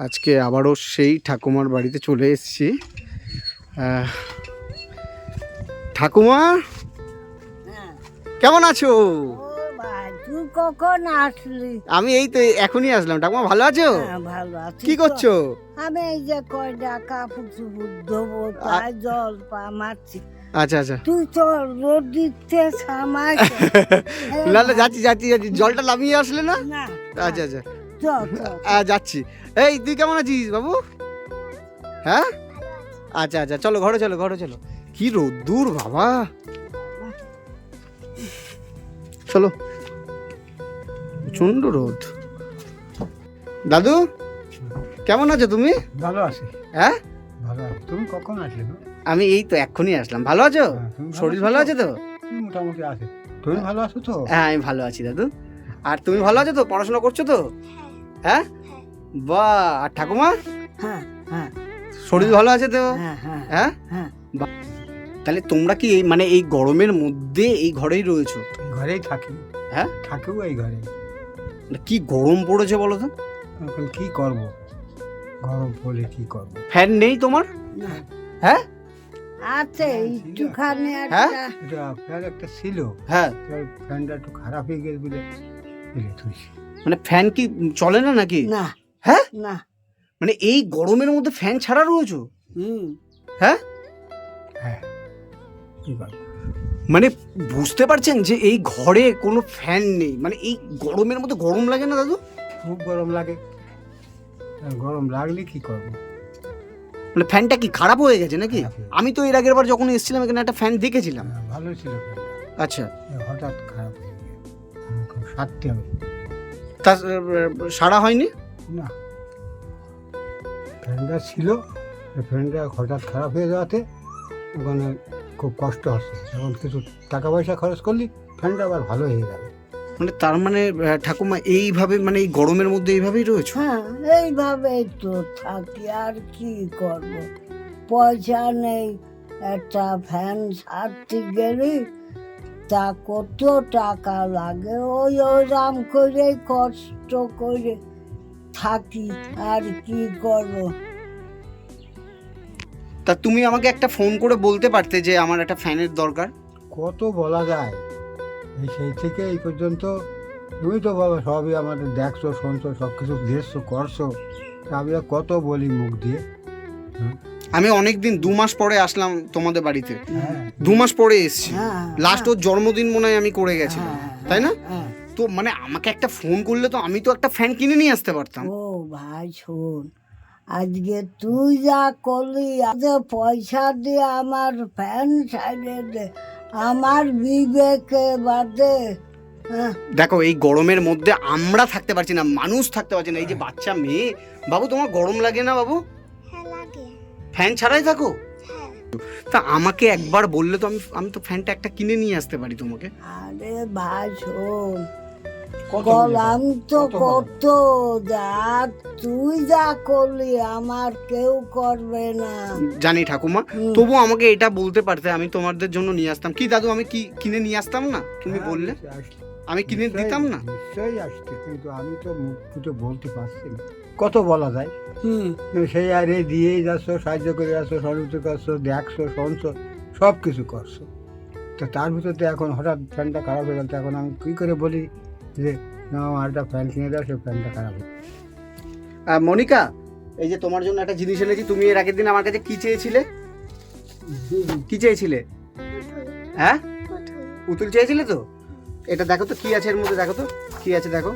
আজকে আবারও সেই ঠাকুমার বাড়িতে চলে এসেছি। ঠাকুমা হ্যাঁ। কেমন আছো? ও ভাই তুই কখন আসলি? আমি এই তো এখনই আসলাম। ঠাকুমা ভালো আছো? হ্যাঁ, ভালো আছি কি করছ? আমি এই যে কয়টা কাপড় চুপুর ধোবো তাই জল পা মারছি। আচ্ছা আচ্ছা। তুই তো রোদ দিতে সামাই না না যাচ্ছি যাচ্ছি যাচ্ছি। জলটা নামিয়ে আসলে না আচ্ছা আচ্ছা। যাচ্ছি। এই তুই কেমন আছিস বাবু? হ্যাঁ? আচ্ছা আচ্ছা চলো ঘরে চলো ঘরে চলো। কি রোদ্দুর বাবা। চলো। প্রচণ্ড রোদ। দাদু কেমন আছো তুমি? ভালো আছি। হ্যাঁ? ভালো তুমি কখন আসলে আমি এই তো এক্ষুনি আসলাম। ভালো আছো? হ্যাঁ, শরীর ভালো? আছে তো? তুমি মোটামুটি আছে। তুমি ভালো আছো তো? হ্যাঁ আমি ভালো আছি দাদু। আর তুমি ভালো আছো তো? পড়াশোনা করছ তো? হ্যাঁ? বাহ আর ঠাকুমা? হ্যাঁ হ্যাঁ। শরীর ভালো আছে তো? হ্যাঁ হ্যাঁ। হ্যাঁ? হ্যাঁ। তাহলে তোমরা কি এই মানে এই গরমের মধ্যে এই ঘরেই রয়েছো? ঘরেই থাকি। হ্যাঁ? থাকিও এই ঘরে। মানে কি গরম পড়েছে বলো তো? এখন কি করব? গরম পড়লে কি করব? ফ্যান নেই তোমার? হ্যাঁ? আছে একটুখানি হ্যাঁ? এটা ফ্যান একটা ছিল। হ্যাঁ। ফ্যানটা একটু খারাপ হয়ে গেছে বলে ফেলে থুইছি। মানে ফ্যান কি চলে না নাকি? না। হ্যাঁ? না। মানে এই গরমের মধ্যে ফ্যান ছাড়া রয়েছো? হুম। হ্যাঁ? হ্যাঁ। মানে বুঝতে পারছেন যে এই ঘরে কোনো ফ্যান নেই। মানে এই গরমের মধ্যে গরম লাগে না দাদু? খুব গরম লাগে। গরম লাগলে কি করব? মানে ফ্যানটা কি খারাপ হয়ে গেছে নাকি? হয়ে। আমি তো এর আগের বার যখন এসেছিলাম এখানে একটা ফ্যান দেখেছিলাম। হ্যাঁ, ভালো ছিল আচ্ছা। হঠাৎ খারাপ হয়ে গেছে। এখন সারতে হবে তা সারা হয়নি? না। ফ্যানটা ছিল ফ্যানটা হঠাৎ খারাপ হয়ে যাওয়াতে ওখানে খুব কষ্ট হচ্ছে। এখন কিছু টাকা পয়সা খরচ করলি ফ্যানটা আবার ভালো হয়ে যাবে। মানে তার মানে ঠাকুমা এইভাবে মানে এই গরমের মধ্যে এইভাবেই রয়েছে? হ্যাঁ এইভাবেই তো থাকি আর কি করব? পয়সা নেই একটা ফ্যান সারতে গেলে তা কত টাকা লাগে? ওই ওরাম করে কষ্ট করে থাকি আর কি করব? তা তুমি আমাকে একটা ফোন করে বলতে পারতে যে আমার একটা ফ্যানের দরকার? কত বলা যায়? এই সেই থেকে এই পর্যন্ত তুমি তো বাবা সবই আমাদের দেখছ শুনছো সব কিছু দেখছ করছ। তা আমি কত বলি মুখ দিয়ে? আমি অনেকদিন দু মাস পরে আসলাম তোমাদের বাড়িতে। হ্যাঁ দু মাস পরে এসেছি। হ্যাঁ লাস্ট ওর জন্মদিন মনে হয় আমি করে গেছিলাম। হ্যাঁ, তাই না? হ্যাঁ। তো মানে আমাকে একটা ফোন করলে তো আমি তো একটা ফ্যান কিনে নিয়ে আসতে পারতাম। ও ভাই শোন। আজকে তুই যা করলি আজ পয়সা দিয়ে আমার ফ্যান সাইডে দে। আমার বিবেকে বাদে হ্যাঁ, দেখো এই গরমের মধ্যে আমরা থাকতে পারছি না মানুষ থাকতে পারছি না। এই যে বাচ্চা মেয়ে বাবু তোমার গরম লাগে না বাবু? হ্যাঁ ফ্যান ছাড়াই থাকো? হ্যাঁ। তা আমাকে একবার বললে তো আমি আমি তো ফ্যানটা একটা কিনে নিয়ে আসতে পারি তোমাকে। আরে ভাই শোন। কলাম তো কত যা তুই যা করলি আমার কেউ করবে না। জানি ঠাকুমা। তবু আমাকে এটা বলতে পারতে আমি তোমাদের জন্য নিয়ে আসতাম। কি দাদু আমি কি কিনে নিয়ে আসতাম না? তুমি হ্যাঁ, বললে? আমি কিনে দিতাম না? নিশ্চয়ই আসছে কিন্তু আমি তো মুখ ফুটে বলতে পারছি না। কত বলা যায়? হুম। সেই আরে দিয়েই যাচ্ছ সাহায্য করে যাচ্ছ সহযোগিতা করছ দেখছ শুনছো সব কিছু করছ। তো তার ভিতরে তো এখন হঠাৎ ফ্যানটা খারাপ হয়ে গেল তো এখন আমি কী করে বলি যে না আমার একটা ফ্যান কিনে দাও সেই ফ্যানটা খারাপ হয়ে মনিকা এই যে তোমার জন্য একটা জিনিস এনেছি তুমি এর আগের দিন আমার কাছে কি চেয়েছিলে? কি চেয়েছিলে? হ্যাঁ? পুতুল চেয়েছিলে তো? এটা দেখো তো কি আছে এর মধ্যে দেখো তো? কি আছে দেখো?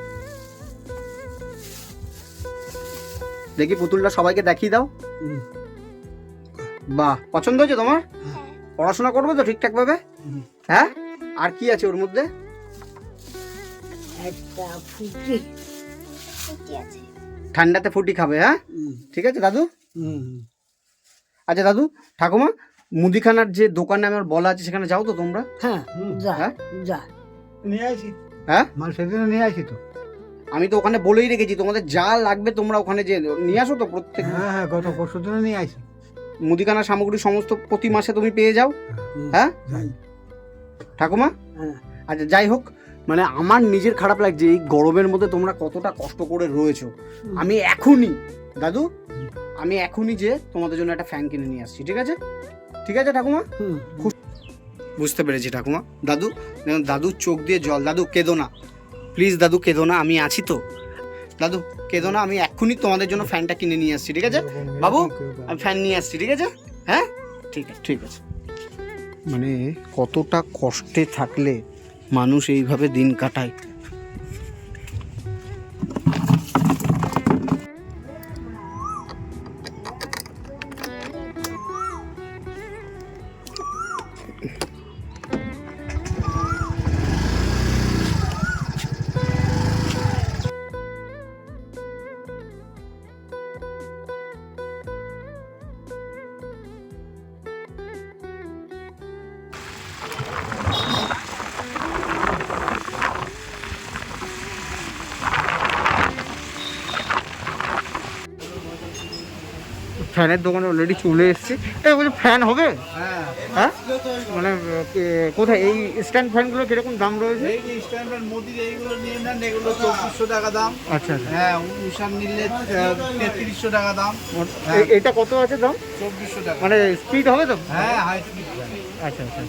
দেখি পুতুলটা সবাইকে দেখিয়ে দাও। বাহ পছন্দ হয়েছে তোমার? পড়াশোনা করবে তো ঠিকঠাক ভাবে হ্যাঁ? আর কি আছে ওর মধ্যে? একটা ফুটি ঠিকই আছে। ঠান্ডাতে ফুটি খাবে হ্যাঁ? ঠিক আছে দাদু? আচ্ছা দাদু ঠাকুমা মুদিখানার যে দোকানে আমার বলা আছে সেখানে যাও তো তোমরা। হ্যাঁ? হুম। যা হ্যাঁ? যা। নিয়ে আসি। হ্যাঁ? মাল নিয়ে আসি তো। আমি তো ওখানে বলেই রেখেছি তোমাদের যা লাগবে তোমরা ওখানে যে নিয়ে আসো তো প্রত্যেক হ্যাঁ হ্যাঁ গত পরশু দিনও নিয়ে আসি। মুদিখানা সামগ্রী সমস্ত প্রতি মাসে তুমি পেয়ে যাও। হ্যাঁ? ঠাকুমা? হ্যাঁ। আচ্ছা যাই হোক মানে আমার নিজের খারাপ লাগছে এই গরমের মধ্যে তোমরা কতটা কষ্ট করে রয়েছো। আমি এখনই দাদু আমি এখনই যে তোমাদের জন্য একটা ফ্যান কিনে নিয়ে আসছি ঠিক আছে? ঠিক আছে ঠাকুমা? হুম বুঝতে পেরেছি ঠাকুমা। দাদু দাদু চোখ দিয়ে জল। দাদু, কেঁদো না। প্লিজ দাদু, কেঁদো না, আমি আছি তো। দাদু, কেঁদো না, আমি এক্ষুনি তোমাদের জন্য ফ্যানটা কিনে নিয়ে আসছি, ঠিক আছে? বাবু, আমি ফ্যান নিয়ে আসছি, ঠিক আছে? হ্যাঁ? ঠিক আছে ঠিক আছে। মানে কতটা কষ্টে থাকলে মানুষ এইভাবে দিন কাটায়। ফ্যানের দোকানে অলরেডি চলে এসেছি। এটা বলছি ফ্যান হবে? হ্যাঁ। হ্যাঁ? মানে কোথায়? এই স্ট্যান্ড ফ্যানগুলো কীরকম দাম রয়েছে? এই যে স্ট্যান্ডার্ড মোদির এইগুলো নিয়ে নেন এগুলো চব্বিশশো টাকা দাম। আচ্ছা আচ্ছা। হ্যাঁ উষার নিলে তেত্রিশশো টাকা দাম। এটা কত আছে দাম? চব্বিশশো টাকা। মানে স্পিড হবে তো? হ্যাঁ হাই স্পিড আচ্ছা আচ্ছা।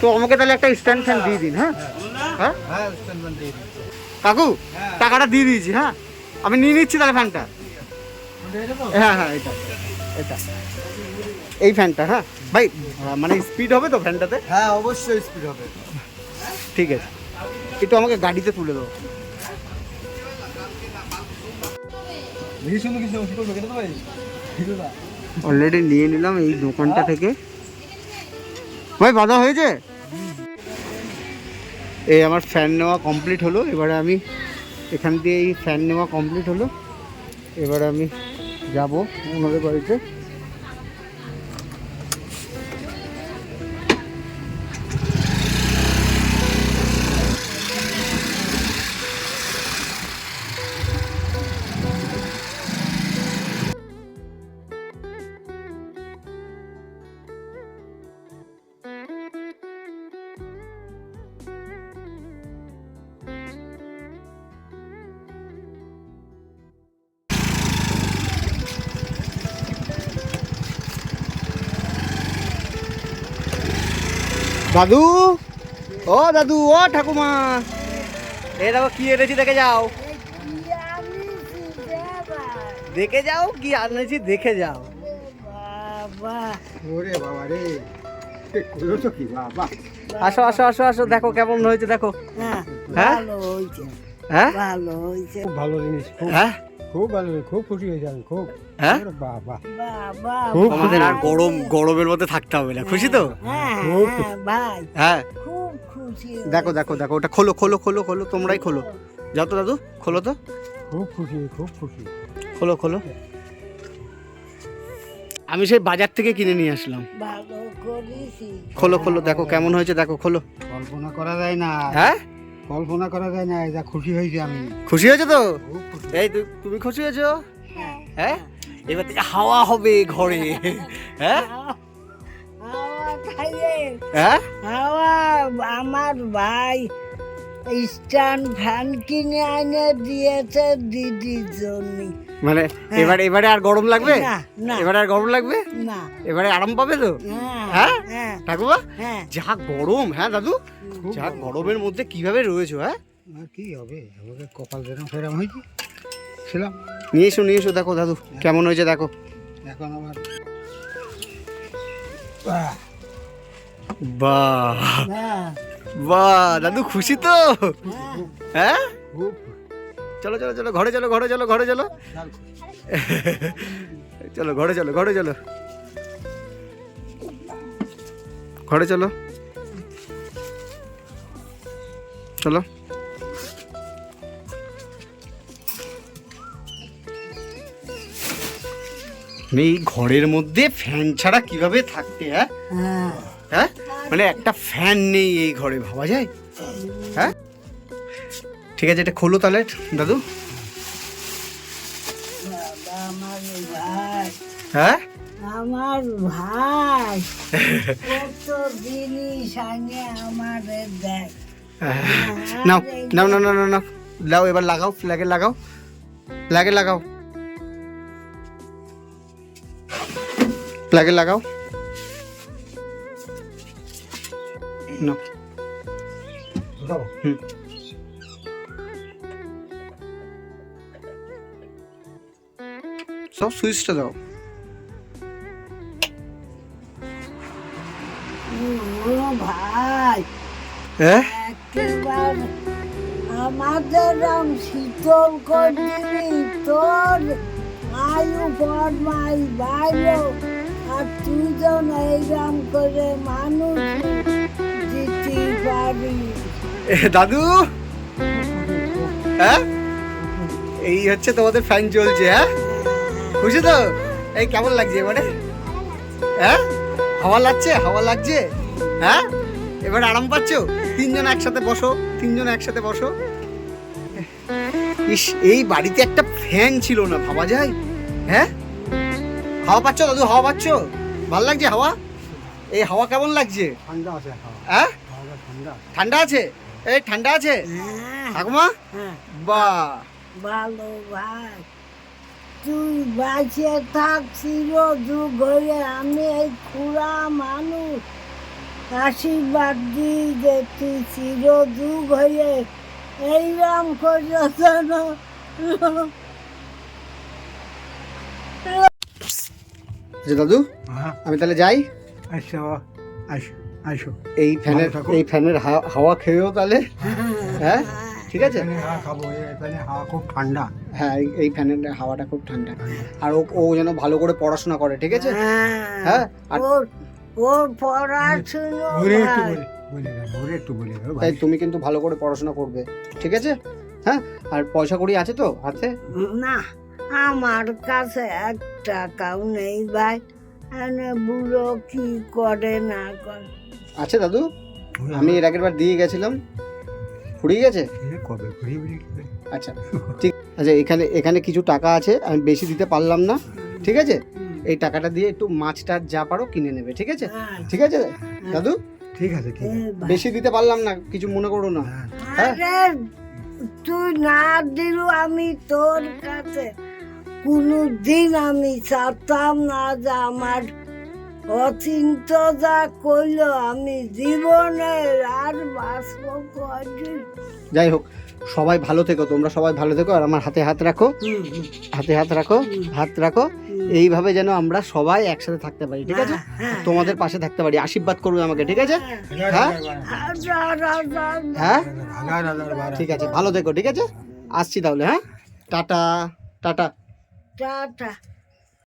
তো আমাকে তাহলে একটা স্ট্যান্ড ফ্যান দিয়ে দিন হ্যাঁ? হ্যাঁ? হ্যাঁ দিয়ে কাকু টাকাটা দিয়ে দিয়েছি হ্যাঁ? আমি নিয়ে নিচ্ছি তাহলে ফ্যানটা হ্যাঁ হ্যাঁ এটা এটা। এই ফ্যানটা হ্যাঁ? ভাই মানে স্পিড হবে তো ফ্যানটাতে? হ্যাঁ অবশ্যই স্পিড হবে। ঠিক আছে। একটু আমাকে গাড়িতে তুলে দেবো অলরেডি নিয়ে নিলাম এই দোকানটা থেকে। ভাই বাধা হয়েছে? এই আমার ফ্যান নেওয়া কমপ্লিট হলো। এবারে আমি এখান দিয়ে এই ফ্যান নেওয়া কমপ্লিট হলো। এবারে আমি যাব ওনাদের বাড়িতে। দাদু? ও দাদু ও ঠাকুমা। এ দেখো কি এনেছি দেখে যাও। দেখে যাও কি আনেছি দেখে যাও। বাবা ওরে বাবা রে। কি? বাবা। আসো আসো আসো আসো দেখো কেমন হয়েছে দেখো। হ্যাঁ হ্যাঁ? ভালো হয়েছে। হ্যাঁ? ভালো হয়েছে। খুব ভালো জিনিস হ্যাঁ? খুব ভালো খুব খুশি হয়েছে আমি খুব। হ্যাঁ? বাবা। বাবা খুব আমাদের আর গরম গরমের মধ্যে থাকতে হবে না। খুশি তো? হ্যাঁ খুব হ্যাঁ ভাই। হ্যাঁ। খুব খুশি দেখো দেখো দেখো ওটা খোলো খোলো খোলো খোলো তোমরাই খোলো। যাও তো দাদু খোলো তো। খুব খুশি খুব খুশি। খোলো খোলো। আমি সেই বাজার থেকে কিনে নিয়ে আসলাম। খোলো খোলো দেখো কেমন হয়েছে দেখো খোলো। কল্পনা করা যায় না। হ্যাঁ? কল্পনা করা যায় না যা খুশি হয়েছে আমি। খুশি হয়েছে তো? এই তু- তুমি খুশি হয়েছো? হ্যাঁ। এবার হাওয়া হবে ঘরে। হ্যাঁ? হাওয়া হ্যাঁ? হাওয়া আমার ভাই স্ট্যান্ড ফ্যান কিনে এনে দিয়েছে দিদির জন্য মানে এবারে এবারে আর গরম লাগবে? এবারে আর গরম লাগবে? না। এবারে আরাম পাবে তো? হ্যাঁ হ্যাঁ? হ্যাঁ। ঠাকুমা হ্যাঁ। যা গরম হ্যাঁ দাদু? যা গরমের মধ্যে কীভাবে রয়েছো হ্যাঁ? কি হবে? আমাদের কপাল যেরকম সেরকম হয়েছে। ছিলাম নিয়ে এসো নিয়ে এসো দেখো দাদু কেমন হয়েছে দেখো। এখন আমার বাহ। হ্যাঁ বাহ দাদু খুশি তো? হ্যাঁ। হ্যাঁ? চলো চলো চলো ঘরে চলো ঘরে চলো ঘরে চলো। চলো ঘরে চলো ঘরে চলো। ঘরে চলো। চলো। এই ঘরের মধ্যে ফ্যান ছাড়া কীভাবে থাকতে হ্যাঁ? হ্যাঁ। হ্যাঁ? মানে একটা ফ্যান নেই এই ঘরে ভাবা যায়? ঠিক আছে এটা খোলো তাহলে দাদু। হ্যাঁ? আমার ভাই নাও জিনিস আগে আমাদের নাও নাও নাও নাও নাও লাও এবার লাগাও ফ্ল্যাগে লাগাও। ফ্ল্যাগে লাগাও। ফ্ল্যাগে লাগাও। নাও। হুম। সব সুইচটা দাও। ভাই হ্যাঁ আমাদের আম শীতল করে দিবি তোর আয়ু পর মাই বাইলো আর তুই যেন এইরাম করে মানুষ দিতে পারিস। এ, দাদু? হ্যাঁ? এই হচ্ছে তোমাদের ফ্যান চলছে হ্যাঁ? খুশি তো? এই কেমন লাগছে এবারে? হ্যাঁ? হাওয়া লাগছে হাওয়া লাগছে। হ্যাঁ? এবার আরাম পাচ্ছ? তিনজন একসাথে বসো তিনজন একসাথে বসো। ইস এই বাড়িতে একটা ফ্যান ছিল না ভাবা যায়? হ্যাঁ? হাওয়া পাচ্ছ? দাদু হাওয়া পাচ্ছ? ভালো লাগছে হাওয়া? এই হাওয়া কেমন লাগছে? ঠান্ডা আছে হ্যাঁ? ঠান্ডা ঠান্ডা আছে? এই ঠান্ডা আছে? হ্যাঁ। ঠাকুমা? হ্যাঁ। বাহ। ভালো ভাই। তুই বাঁচে থাকছিল যুগ হয়ে আমি এই খুড়া মানুষ। আশীর্বাদ দিই যে তুই চির যুগ হয়ে এইরাম করে যেন। আচ্ছা দাদু হ্যাঁ। আমি তাহলে যাই? আসো আসো আসো এই ফ্যানের এই ফ্যানের হাওয়া- হাওয়া খেয়েও তাহলে? হ্যাঁ? ঠিক আছে? হাওয়া খাব হাওয়া খুব ঠান্ডা। হ্যাঁ এই- ফ্যানের হাওয়াটা খুব ঠান্ডা। আর ও ও যেন ভালো করে পড়াশোনা করে ঠিক আছে? হ্যাঁ। হ্যাঁ আর ওর ওর পড়াশুনো তাই তুমি কিন্তু ভালো করে পড়াশোনা করবে ঠিক আছে? হ্যাঁ আর পয়সা কড়ি আছে তো হাতে? না আমার কাছে এক টাকাও নেই ভাই। বুড়ো কি করে না করে। আছে দাদু আমি এর আগের বার দিয়ে গেছিলাম। ফুরিয়ে গেছে কবে ঘুরি। আচ্ছা ঠিক আচ্ছা এখানে এখানে কিছু টাকা আছে আমি বেশি দিতে পারলাম না ঠিক আছে এই টাকাটা দিয়ে একটু মাছটা যা পারো কিনে নেবে ঠিক আছে হ্যাঁ। ঠিক আছে দাদু ঠিক আছে ঠিক। বেশি দিতে পারলাম না কিছু মনে করো না হ্যাঁ হ্যাঁ। তুই না দিল আমি তোর কাছে কোনো দিন আমি চাতাম না যে আমার অচিন্ত যা করল আমি জীবনে আর বাঁচবো যাই হোক সবাই ভালো থেকো তোমরা সবাই ভালো থেকো আর আমার হাতে হাত রাখো। হাতে হাত রাখো হাত রাখো। এইভাবে যেন আমরা সবাই একসাথে থাকতে পারি ঠিক আছে? হ্যাঁ। তোমাদের পাশে থাকতে পারি আশীর্বাদ করবে আমাকে ঠিক আছে? হ্যাঁ? হ্যাঁ? ঠিক আছে ভালো থেকো ঠিক আছে? আসছি তাহলে হ্যাঁ? Tata tata. টাটা।